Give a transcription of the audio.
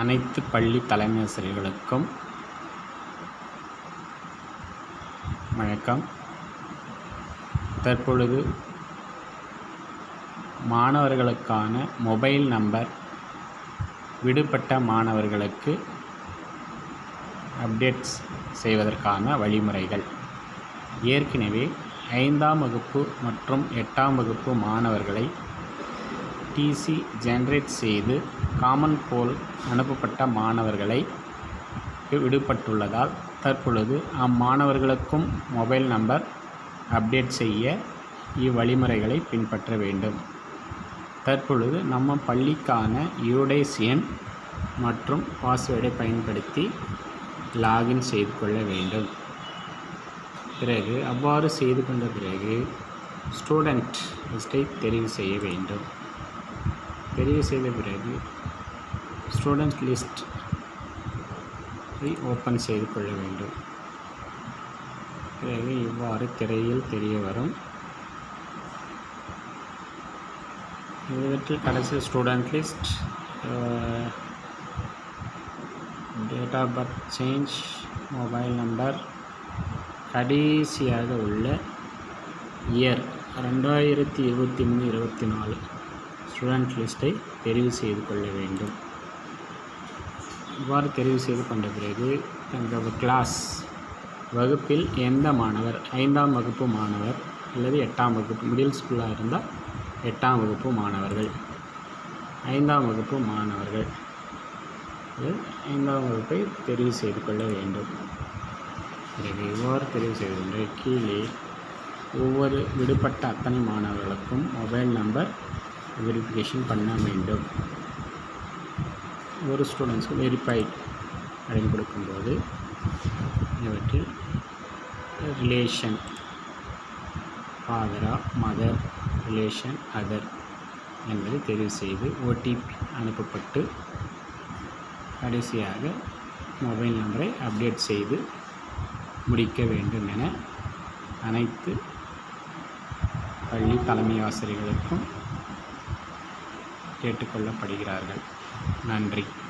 அனைத்து பள்ளி தலைமையாசிரியர்களுக்கும் வணக்கம். தற்பொழுது மாணவர்களுக்கான மொபைல் நம்பர் விடுபட்ட மாணவர்களுக்கு அப்டேட்ஸ் செய்வதற்கான வழிமுறைகள். ஏற்கனவே ஐந்தாம் வகுப்பு மற்றும் எட்டாம் வகுப்பு மாணவர்களை டிசி ஜென்ரேட் செய்து காமன் போல் அனுப்பப்பட்ட மாணவர்களை விடுபட்டுள்ளதால் தற்பொழுது அம்மாணவர்களுக்கும் மொபைல் நம்பர் அப்டேட் செய்ய இவ்வழிமுறைகளை பின்பற்ற வேண்டும். தற்பொழுது நம்ம பள்ளிக்கான யூடைஸ் எண் மற்றும் பாஸ்வேர்டை பயன்படுத்தி லாகின் செய்து கொள்ள வேண்டும். பிறகு அவ்வாறு செய்து கொண்ட பிறகு ஸ்டூடெண்ட் லிஸ்ட்டை தெரிவு செய்ய வேண்டும். பெரிய செய்த பிறகு ஸ்டூடெண்ட் லிஸ்ட் ஓப்பன் செய்து கொள்ள வேண்டும். பிறகு இவ்வாறு திரையில் தெரிய வரும். இவற்றில் கடைசி student list date of birth change mobile number கடைசியாக உள்ள இயர் ரெண்டாயிரத்தி இருபத்தி மூணு இருபத்தி நாலு. ஸ்டூடெண்ட் லிஸ்ட்டை தெரிவு செய்து கொள்ள வேண்டும். இவ்வாறு தெரிவு செய்து கொண்ட பிறகு தங்கள் கிளாஸ் வகுப்பில் எந்த மாணவர் ஐந்தாம் வகுப்பு மாணவர் அல்லது எட்டாம் வகுப்பு மிடில் ஸ்கூலாக இருந்தால் எட்டாம் வகுப்பு மாணவர்கள். ஐந்தாம் வகுப்பு மாணவர்கள். ஐந்தாம் வகுப்பை தெரிவு செய்து கொள்ள வேண்டும். பிறகு இவ்வாறு தெரிவு செய்து கொண்டு கீழே ஒவ்வொரு விடுபட்ட அத்தனை மாணவர்களுக்கும் மொபைல் நம்பர் வெரிஃபிகேஷன் பண்ண வேண்டும் ஒரு ஸ்டூடெண்ட்ஸ்க்கு வெரிஃபைட் அப்படின்னு கொடுக்கும்போது இவற்றில் ரிலேஷன் ஃபாதரா மதர் ரிலேஷன் அதர் என்பதை தெரிவு செய்து ஓடிபி அனுப்பப்பட்டு கடைசியாக மொபைல் நம்பரை அப்டேட் செய்து முடிக்க வேண்டும் என அனைத்து பள்ளி தலைமை ஆசிரியர்களுக்கும் கேட்டுக்கொள்ளப்படுகிறார்கள். நன்றி.